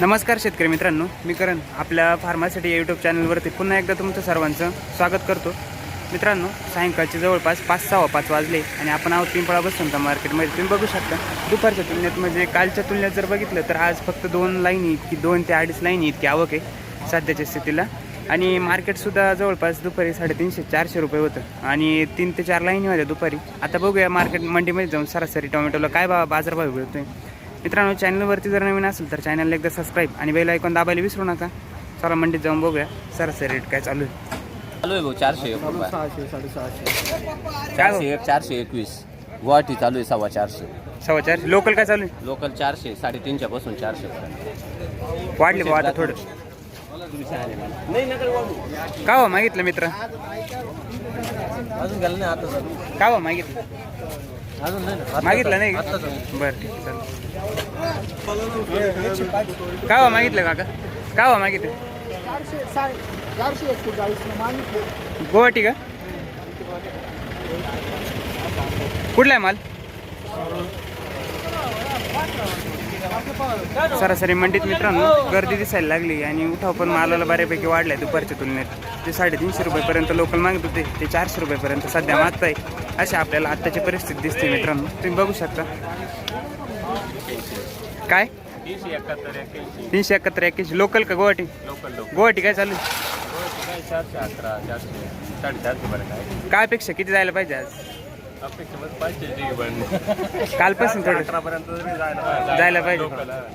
नमस्कार शेतकरी मित्रांनो मी करण आपल्या फार्मासिटी या यूट्यूब चॅनलवरती पुन्हा एकदा तुमचं सर्वांचं स्वागत करतो. मित्रांनो सायंकाळचे जवळपास पाच सहा पाच वाजले आणि आपण आहोत पिंपळा बसवंत मार्केटमध्ये. तुम्ही बघू शकता दुपारच्या तुलनेत म्हणजे कालच्या तुलनेत जर बघितलं तर आज फक्त दोन लाईनी इतकी दोन ते अडीच लाईनी इतकी आवक आहे सध्याच्या स्थितीला. आणि मार्केटसुद्धा जवळपास दुपारी साडेतीनशे चारशे रुपये होतं. आणि तीन ते चार लाईनी होत्या दुपारी. आता बघूया मार्केट मंडीमध्ये जाऊन सरासरी टोमॅटोला काय बा बाजारभाव मिळतोय मित्रांनो चॅनलवरती जर नवीन असेल तर चॅनलला एकदा सबस्क्राईब आणि बेल ऐकून दाबायला विसरू नका. चला मंडीत जाऊन बघूया. सरासरी रेट काय चालू आहे? चालू आहे भाऊ चारशे एक रुपये. सहाशे साडेसहाशे. काय चारशे एक चारशे एकवीस. गुवाहाटी चालू आहे सव्वा चारशे. सव्वा चारशे. लोकल काय चालू आहे? लोकल चारशे साडेतीनशे पासून चारशे. पर्यंत वाढले भाऊ आता थोडं. का हो मागितलं मित्र? अजून गेलं नाही आता का हो मागितलं? अजून नाही मागितलं नाही का? बरं ठीक आहे चालेल. मागितलं काका कावा मागितलं चारशे साडे चारशे मागितले. गुवाहाटी का? कुठला आहे माल? सरासरी मंडीत मित्रांनो गर्दी दिसायला लागली आणि उठाव पण मालाला बऱ्यापैकी वाढलाय दुपारच्या तुलनेत. ते साडेतीनशे रुपयेपर्यंत लोकल मागत होते ते चारशे रुपयेपर्यंत सध्या मागताय. अशी आपल्याला आत्ताची परिस्थिती दिसते मित्रांनो. तुम्ही बघू शकता. काय? तीनशे एकाहत्तर एक्क्याऐंशी लोकल का गुवाहाटी? गुवाहाटी काय चालू आहे? काय अपेक्षा? किती जायला पाहिजे आज? कालपासून थोडं. जायला पाहिजे.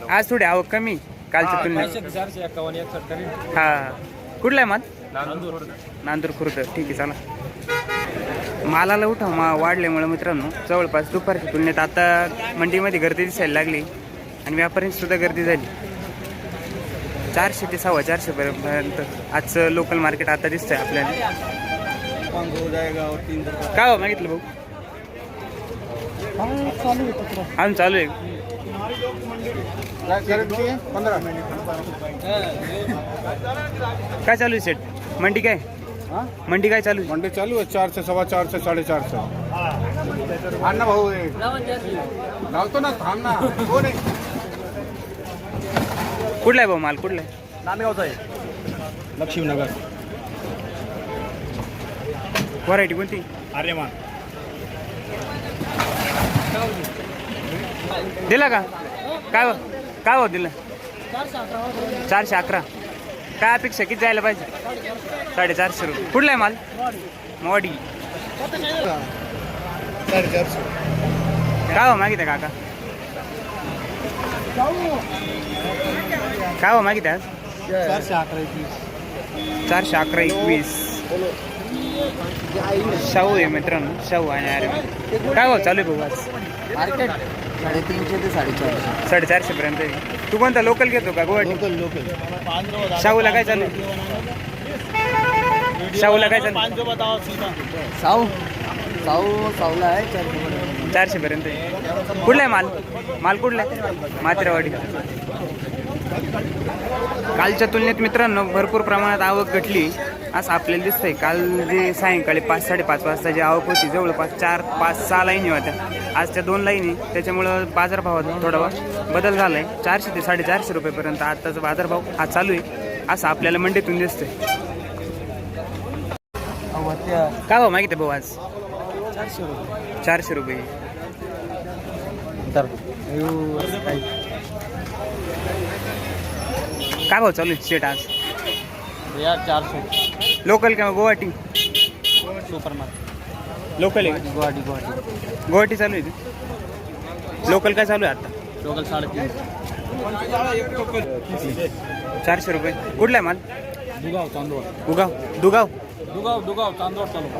आज थोडी आवक कमी कालच्या तुलनेत. हा. कुठला आहे माल नांदूर. खुर्द. ठीक आहे चला. मालाला उठाव मा वाढल्यामुळे मित्रांनो जवळपास दुपारच्या तुलनेत आता मंडीमध्ये गर्दी दिसायला लागली आणि व्यापाऱ्यांची सुद्धा गर्दी झाली. चारशे ते सव्वा चारशे पर्यंत आजचं लोकल मार्केट आता दिसतंय आपल्याला. काय हो मागितलं भाऊ? चालू आहे पत्र अजून चालू आहे. पंधरा काय चालू आहे सेट मंडी काय? मंडी काय चालू आहे? मंडी चालू आहे चारशे सव्वा चारशे साडेचारशे. ना भाऊ हे. लावतो ना थांब ना. कोण आहे? कुठला आहे भाऊ माल? कुठला आहे? नांदगावचा आहे. लक्ष्मीनगर. व्हरायटी कोणती? आर्यमान. दिला का? काय हो? काय हो दिलं? चारशे अकरा. काय अपेक्षा? किती जायला पाहिजे? साडेचारशे रुपये. कुठला आहे माल? मॉडी. साडेचारशे काय हो मागित काका? काय हो मागित आज? चारशे अकरा एकवीस. चारशे अकरा एकवीस. शाहू आहे मित्रांनो शाहू आणि अरे काय हो चालू आहे भाऊ आज? मार्केट? साडेतीनशे ते साडेचारशे. साडेचारशे पर्यंत आहे. तू कोणता लोकल घेतो का गुवाहाटी? लोकल लोकल शाहूला काय चालू आहे? शाहूला काय चालू? साऊ साऊ साऊला आहे चारशे चारशे पर्यंत आहे. कुठला आहे माल? माल कुठला? आहे मात्रेवाडी कालच्या तुलनेत मित्रांनो भरपूर प्रमाणात आवक घटली. असं आपल्याला दिसतंय. काल जे सायंकाळी पाच साडेपाच वाजता जी आवक होती जवळपास चार पाच सहा लाईनी होत्या. आजच्या दोन लाईनी त्याच्यामुळं बाजारभावात थोडा बदल झाला आहे चारशे ते साडेचारशे रुपयेपर्यंत आत्ताचा बाजारभाव हा चालू आहे असं आपल्याला मंडीतून दिसतंय. काय भाऊ माहिती भाऊ आज? चारशे रुपये. चारशे रुपये. काय भाऊ चालू आहे शेट आज? चारशे. लोकल किंवा गुवाहाटी? सुपर मार्केट लोकल आहे? गुवाहाटी गुवाहाटी गुवाहाटी. चालू आहे? लोकल काय चालू आहे आता? लोकल साडेतीन. चारशे रुपये. कुठला आहे माल? दुगाव चांदोड दुगाव. दुगाव? दुगाव दुगाव चांदोड तालुका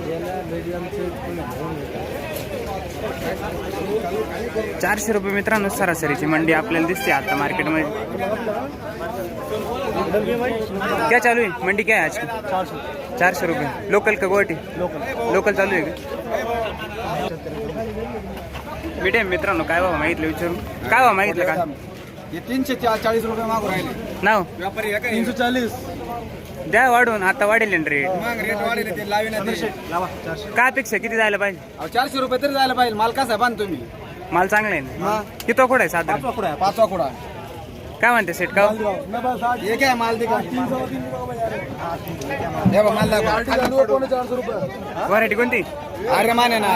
चारशे रुपये मित्रांनो सरासरीची मंडी आपल्याला दिसते आता मार्केटमध्ये काय चालू आहे मंडी काय आहे आज चारशे चारशे रुपये। लोकल का गुवाहाटी लोकल लोकल चालू आहे का मीडियम मित्रांनो काय बाबा मागितलं विचारू? काय बाबा मागितलं का? हे तीनशे चाळीस रुपये मागू राहिले. नाव? व्यापारी हे काय तीनशे चाळीस. द्या वाढून आता वाढेल ना रेट मग रेट वाढले ते लावी ना ते. लावा चारशे. काय अपेक्षा किती जायला पाहिजे? अहो, चारशे रुपये तरी जायला पाहिजे. माल कसा आहे? बांध तुम्ही माल चांगला आहे ना? मग किती कुठं आहे साधारण? पाचवा कुडा पाचवा कुडा काय म्हणते सेट का ये क्या माल दिखा. माल रुपये व्हरायटी कोणती? अरे माने ना.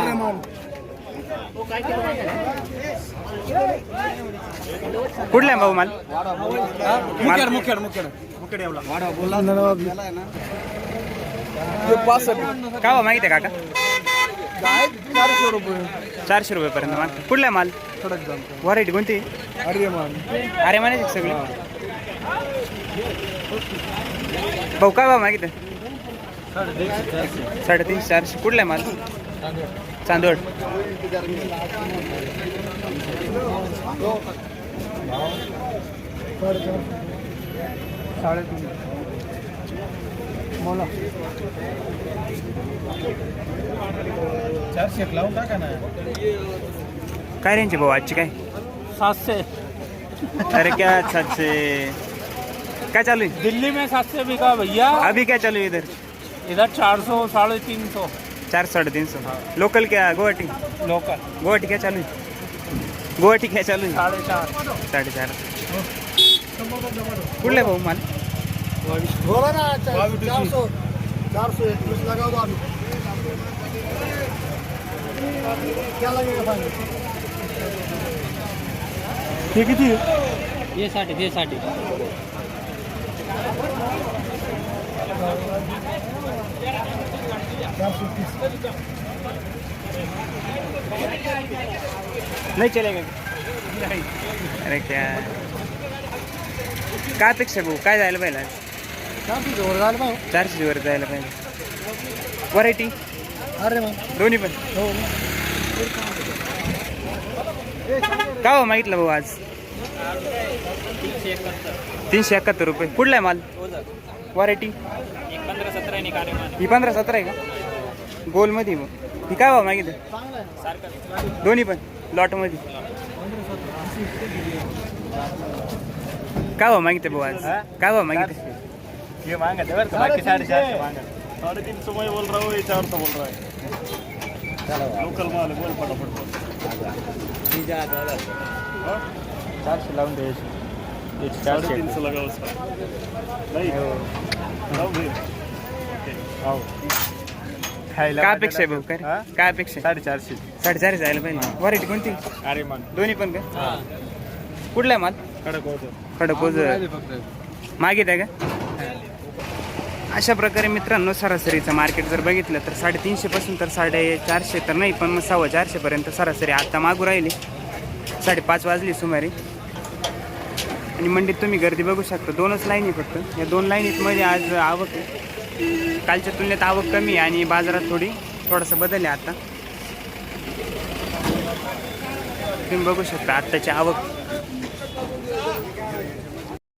कुठला आहे भाऊ माल? मुखेड मुखेड मुखेड. मुखेड एवढा. बोला ये पाच काय माहिती आहे काका? चारशे रुपये. चारशे रुपयेपर्यंत माल. कुठला आहे माल? कडक जाम. व्हरायटी कोणती? अरे मान अरे म्हणायचे सगळे? भाऊ काय भाव मागितलं? साडेतीनशे चारशे. कुठला आहे माल? चांदोड साडेतीन. बोला। चारशे लावून टाका ना काय रेंज आहे भाऊ आजची काय सातशे अरे क्या सातशे काय चालू आहे दिल्ली में सातशे बिका भैया। अभी क्या चालू है इधर? इधर चार सौ साढ़े तीन सौ। चार साढ़े तीन सौ। लोकल क्या गुवाहाटी? लोकल गुवाहाटी क्या चालू है? गुवाहाटी क्या चालू है? साढ़े चार। साढ़े चार। कुठला आहे भाऊ माल? लगा दो क्या लगेगा ये नाही, चलेगा। अरे क्या? काय अपेक्षा आहे भाऊ काय जायला पाहिजे जोर झालं भाऊ चारशे वर जायला पाहिजे. व्हरायटी अरे मान दोन्ही पण. हो. काय भाऊ मागितलं भाऊ आज? तीनशे एकाहत्तर रुपये. कुठला आहे माल? व्हरायटी पंधरा सतरा ही पंधरा सतरा आहे का? गोलमध्ये मग ही काय भाव मागितलं? चांगला आहे दोन्ही पण. लॉटमध्ये काय भाव मागितले भाऊ आज? काय भाव मागितले? ये मांगा थे बरं बाकी साढ़े चार सौ मांगा. साढ़े तीन सौ मैं बोल रहा हूँ ये चार सौ बोल रहा है. लोकल माल है, बोल फटाफट बोल. चारशे लावून द्यायचे साढ़े तीन सौ लगा उसका नहीं. लाओ भाई काय अपेक्षा आहे भाऊ? काय? काय अपेक्षा साडेचारशे. साडेचारशे जायला पाहिजे. व्हरायटी कोणती? अरे मान दोन्ही पण का? कुठला आहे माल? कडक होतं खडकोज मागित आहे का? अशा प्रकारे मित्रांनो सरासरीचं मार्केट जर बघितलं तर साडेतीनशेपासून तर साडेचारशे तर नाही पण मग सव्वा चारशेपर्यंत सरासरी आता मागू राहिली. साडेपाच वाजली सुमारे. आणि मंडीत तुम्ही गर्दी बघू शकता दोनच लाईन आहे फक्त. या दोन लाईनीतमध्ये आज आवक कालच्या तुलनेत आवक कमी आहे आणि बाजारात थोडी थोडासा बदल आहे आता. तुम्ही बघू शकता आत्ताची आवक.